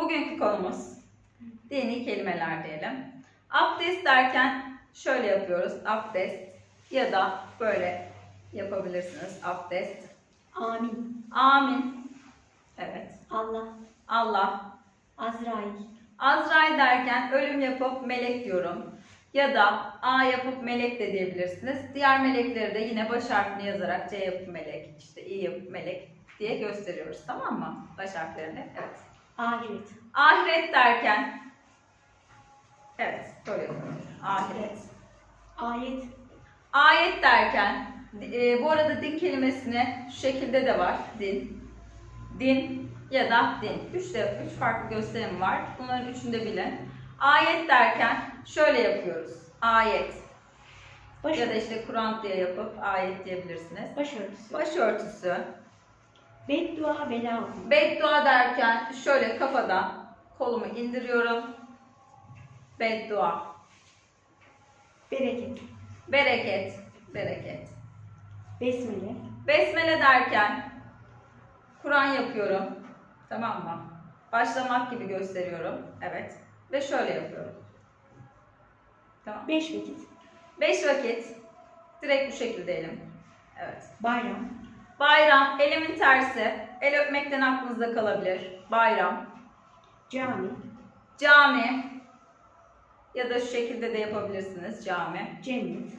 Bugünkü konumuz dini kelimeler diyelim. Abdest derken şöyle yapıyoruz. Abdest ya da böyle yapabilirsiniz. Abdest. Amin. Amin. Evet. Allah. Allah. Azrail. Azrail derken ölüm yapıp melek diyorum. Ya da A yapıp melek de diyebilirsiniz. Diğer melekleri de yine baş harfini yazarak C yapıp melek, işte İ yapıp melek diye gösteriyoruz. Tamam mı? Baş harflerini. Evet. Ahiret. Ahiret derken Evet, böyle. Ahiret. Ayet. Ayet derken e, bu arada din kelimesine şu şekilde de var. Din. Din ya da din. Üç, de, üç farklı gösterim var. Bunların üçünü de bilin. Ayet derken şöyle yapıyoruz. Ayet. Baş, Ya da işte Kur'an diye yapıp ayet diyebilirsiniz. başörtüsü. Başörtüsü. Beddua bela okuma. Beddua derken şöyle kafadan kolumu indiriyorum. Beddua. Bereket. Bereket. Bereket. Besmele. Besmele derken Kur'an yapıyorum. Tamam mı? Başlamak gibi gösteriyorum. Evet. Ve şöyle yapıyorum. Tamam. Beş vakit. Beş vakit. Direkt bu şekilde elim. Evet. Bayram. Bayram, elimin tersi. El öpmekten aklınızda kalabilir. Bayram. Cami. Cami. Ya da şu şekilde de yapabilirsiniz. Cami. Cennet.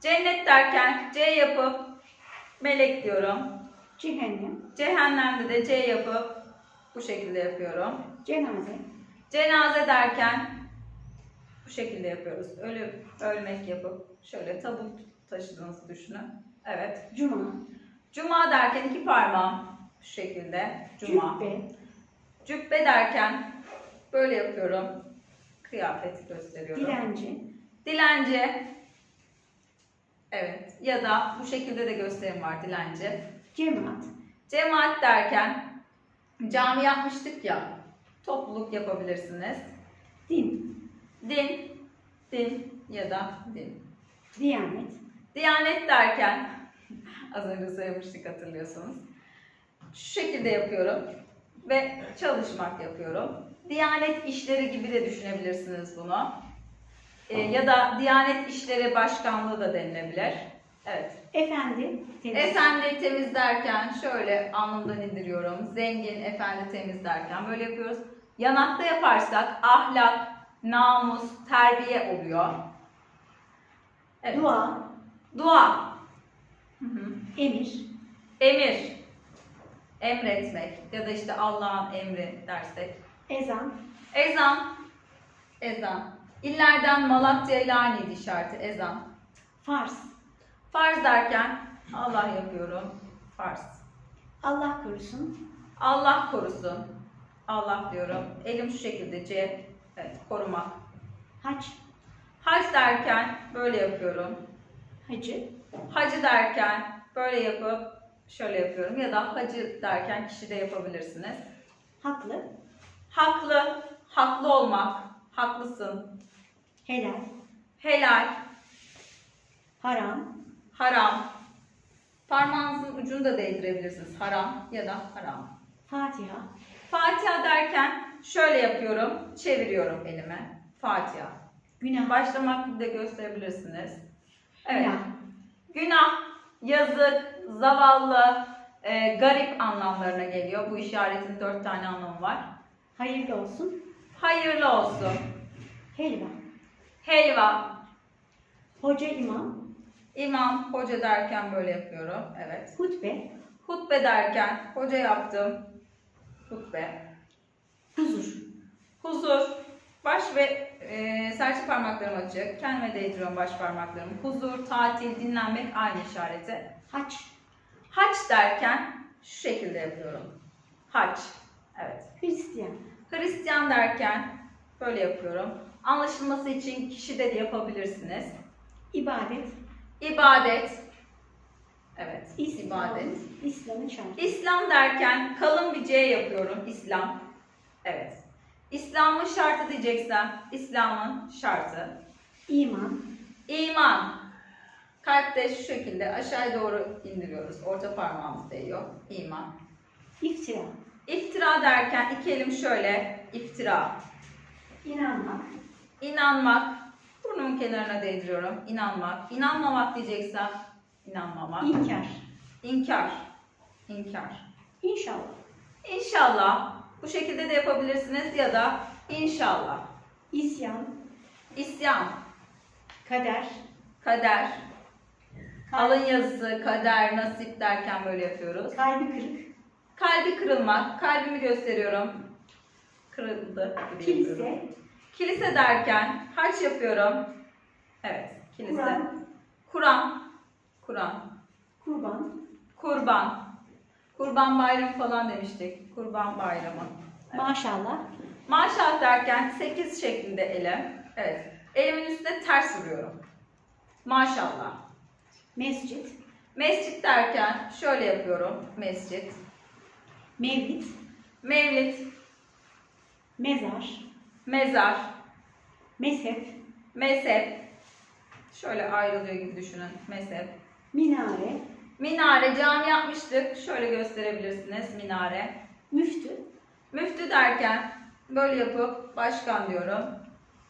Cennet derken C yapıp melek diyorum. Cehennem. Cehennemde de C yapıp bu şekilde yapıyorum. Cenaze. Cenaze derken bu şekilde yapıyoruz. Ölü, ölmek yapıp şöyle tabut taşıdığınızı düşünün. Evet. Cuma. Cuma derken iki parmağım şu şekilde. Cuma. Cübbe. Cübbe derken böyle yapıyorum. Kıyafeti gösteriyorum. Dilenci. Dilenci. Evet. Ya da bu şekilde de gösterim var dilenci. Cemaat. Cemaat derken cami yapmıştık ya. Topluluk yapabilirsiniz. Din. Din, din ya da din. Diyanet. Diyanet derken az önce söylemiştik hatırlıyorsunuz. Şu şekilde yapıyorum ve çalışmak yapıyorum. Diyanet işleri gibi de düşünebilirsiniz bunu. Ee, ya da Diyanet İşleri Başkanlığı da denilebilir. Evet. Efendi. Temiz. Efendi temiz derken şöyle alnımdan indiriyorum. Zengin, efendi temiz derken böyle yapıyoruz. Yanakta yaparsak ahlak, namus, terbiye oluyor. Evet. Dua. Dua. Hı hı. Emir. Emir. Emretmek ya da işte Allah'ın emri dersek. Ezan. Ezan. Ezan. İllerden Malatya aynıydı işareti ezan. Farz. Farz derken Allah yapıyorum. Farz. Allah korusun. Allah korusun. Allah diyorum. Elim şu şekilde C. Evet, korumak. Hac. Hac derken böyle yapıyorum. Hacı. Hacı derken böyle yapıp şöyle yapıyorum. Ya da hacı derken kişi de yapabilirsiniz. Haklı. Haklı, haklı olmak, haklısın. Helal. Helal, Haram. haram. Parmağınızın ucunu da değdirebilirsiniz. Haram ya da haram. Fatiha. Fatiha derken şöyle yapıyorum. Çeviriyorum elime. Fatiha. Günah. Başlamak de gösterebilirsiniz. Evet. Günah. Günah, yazık, zavallı, e, garip anlamlarına geliyor. Bu işaretin dört tane anlamı var. Hayırlı olsun. Hayırlı olsun. Helva. Helva, Hoca imam. imam, hoca derken böyle yapıyorum. Evet. Hutbe. Hutbe derken hoca yaptım. Hutbe. Huzur. Huzur. Baş ve e, serçe parmaklarım açık. Kendime değdiriyorum baş parmaklarımı. Huzur, tatil, dinlenmek aynı işareti. Haç. Haç derken şu şekilde yapıyorum. Haç. Evet. Hristiyan. Hristiyan derken böyle yapıyorum. Anlaşılması için kişi de yapabilirsiniz. İbadet. İbadet. Evet. İslam. ibadet. İslam'ın şartı. İslam derken kalın bir C yapıyorum. İslam. Evet. İslam'ın şartı diyeceksem İslam'ın şartı. İman. İman. Kalpte şu şekilde aşağıya doğru indiriyoruz. Orta parmağımız değiyor. İman. İftira. İftira derken iki elim şöyle. iftira. İnanmak. İnanmak. Burnumun kenarına değdiriyorum. İnanmak. İnanmamak diyeceksem inanmamak. İnkar. İnkar. İnkar. İnşallah. İnşallah bu şekilde de yapabilirsiniz ya da inşallah. İsyan. İsyan, Kader. kader, Kal- alın yazısı, kader, nasip derken böyle yapıyoruz. Kalbi kırık. Kalbi kırılmak, kalbimi gösteriyorum. Kırıldı gibi yapıyorum. Kilise. Kilise derken haç yapıyorum. Evet, kilise. Kur'an. Kur'an, Kur'an. Kurban. Kurban. Kurban bayramı falan demiştik. Kurban bayramı. Maşallah. Maşallah derken 8 şeklinde elim. Evet. Elimin üstüne ters vuruyorum. Maşallah. Mescit. Mescit derken şöyle yapıyorum. Mescit. Mevlid. Mevlid. Mezar. Mezar. Mezhep. Mezhep. Şöyle ayrılıyor gibi düşünün. Mezhep. Minare. Minare. Cami yapmıştık. Şöyle gösterebilirsiniz. Minare. Müftü. Müftü derken böyle yapıp başkan diyorum.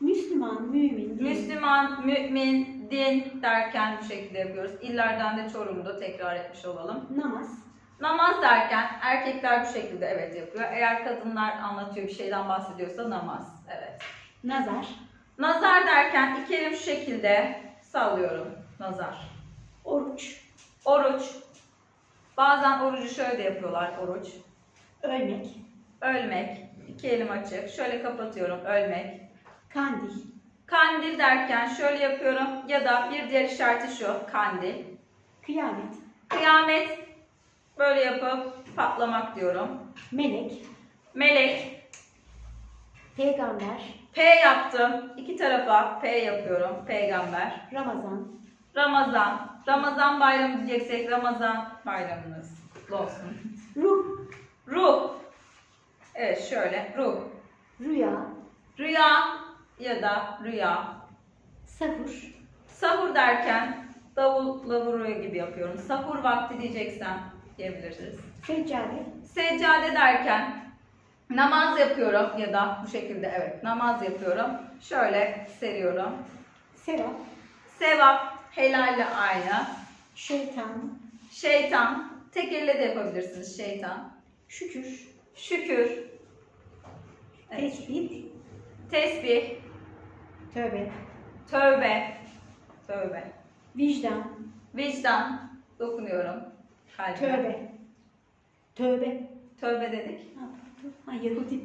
Müslüman. Mümin. din. Müslüman, mümin, din derken bu şekilde yapıyoruz. İllerden de Çorum'da tekrar etmiş olalım. Namaz. Namaz derken erkekler bu şekilde evet yapıyor. Eğer kadınlar anlatıyor bir şeyden bahsediyorsa namaz. Evet. Nazar. Nazar derken iki elim şu şekilde sallıyorum. Nazar. Oruç. Oruç. Bazen orucu şöyle de yapıyorlar oruç. Ölmek. Ölmek. İki elim açık. Şöyle kapatıyorum. Ölmek. Kandil. Kandil derken şöyle yapıyorum ya da bir diğer işareti şu. Kandil. Kıyamet. Kıyamet böyle yapıp patlamak diyorum. Melek. Melek Peygamber. P yaptım. İki tarafa P yapıyorum. Peygamber. Ramazan. Ramazan. Ramazan bayramı diyeceksek Ramazan bayramınız kutlu olsun. Ruh. Ruh. Evet şöyle ruh. Rüya. Rüya ya da rüya. Sahur. Sahur derken davulla vuruyor gibi yapıyorum. Sahur vakti diyeceksem diyebiliriz. Seccade. Seccade derken namaz yapıyorum ya da bu şekilde evet namaz yapıyorum. Şöyle seriyorum. Sevap. Sevap helalle aynı. Şeytan. Şeytan tek elle de yapabilirsiniz şeytan. Şükür. Şükür. Evet. Tesbih. Tesbih. Tövbe. Tövbe. Tövbe. Vicdan. Vicdan. Dokunuyorum. Kalbime. Tövbe. Tövbe. Tövbe dedik. Ha, Yahudi.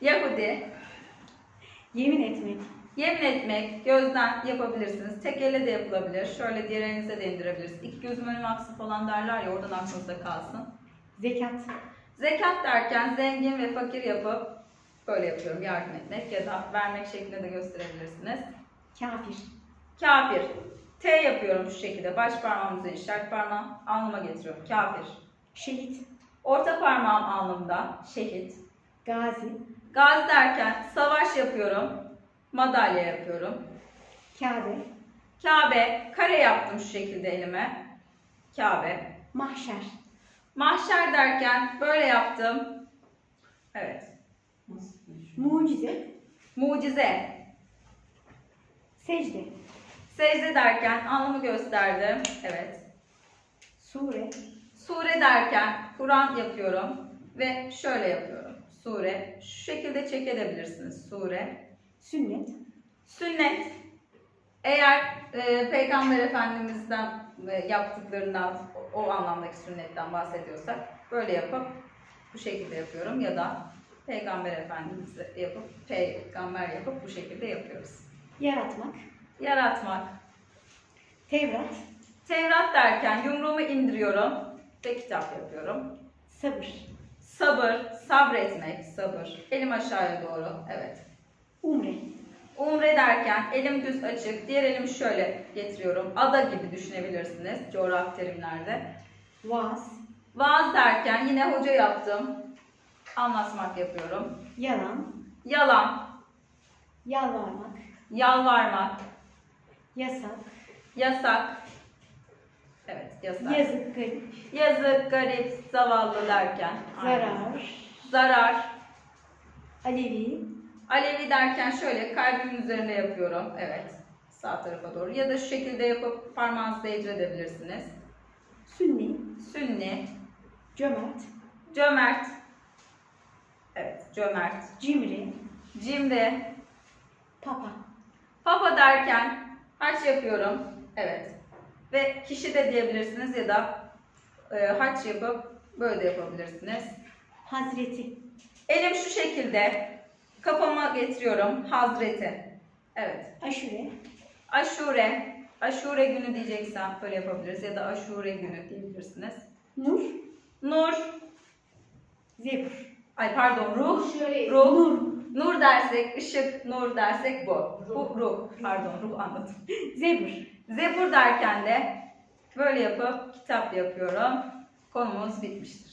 Yahudi. Yemin etmek. Yemin etmek gözden yapabilirsiniz. Tek elle de yapılabilir. Şöyle diğer elinize de indirebilirsiniz. İki gözüm önüme aksın falan derler ya oradan aklınızda kalsın. Zekat. Zekat derken zengin ve fakir yapıp böyle yapıyorum yardım etmek ya da vermek şeklinde de gösterebilirsiniz. Kafir. Kafir. T yapıyorum şu şekilde. Baş parmağımızı işaret parmağım alnıma getiriyorum. Kafir. Şehit. Orta parmağım alnımda. Şehit. Gazi. Gazi derken savaş yapıyorum. Madalya yapıyorum. Kabe. Kabe. Kare yaptım şu şekilde elime. Kabe. Mahşer. Mahşer derken böyle yaptım. Evet. Mucize. Mucize. Secde. Secde derken alnımı gösterdim. Evet. Sure. Sure derken Kur'an yapıyorum ve şöyle yapıyorum. Sure. Şu şekilde çekebilirsiniz. Sure. Sünnet. Sünnet. Eğer e, Peygamber Efendimiz'den e, yaptıklarından o, o anlamdaki sünnetten bahsediyorsak böyle yapıp bu şekilde yapıyorum ya da Peygamber Efendimiz'i yapıp peygamber yapıp bu şekilde yapıyoruz. Yaratmak. Yaratmak. Tevrat. Tevrat derken yumruğumu indiriyorum ve kitap yapıyorum. Sabır. Sabır, sabretmek, sabır. Elim aşağıya doğru, evet. Umre. Umre derken elim düz açık, diğer elimi şöyle getiriyorum. Ada gibi düşünebilirsiniz coğrafi terimlerde. Vaaz. Vaaz derken yine hoca yaptım. Anlatmak yapıyorum. Yalan. Yalan, Yalvarmak. yalvarmak, Yasak. yasak. Evet, yasak. Yazık. Garip. Yazık, garip, zavallı derken. aynen. Zarar. zarar. Alevi, Alevi derken şöyle kalbimin üzerinde yapıyorum. Evet. Sağ tarafa doğru. Ya da şu şekilde yapıp parmağınızı değdirebilirsiniz. Sünni, Sünni, cömert, cömert. Evet, cömert. cimri, Cimri. papa, Papa derken haç yapıyorum. Evet. Ve kişi de diyebilirsiniz ya da e, haç yapıp böyle de yapabilirsiniz. hazreti, Elim şu şekilde. Kafama getiriyorum. Hazreti. Evet. aşure, Aşure. Aşure günü diyeceksem böyle yapabiliriz. Ya da aşure günü diyebilirsiniz. nur, Nur. zebur, Ay pardon ruh. Şöyle. Ruh. nur, Nur dersek, ışık, nur dersek bu. Bu ruh. Pardon ruh anladım. zebur, Zebur derken de böyle yapıp kitap yapıyorum. Konumuz bitmiştir.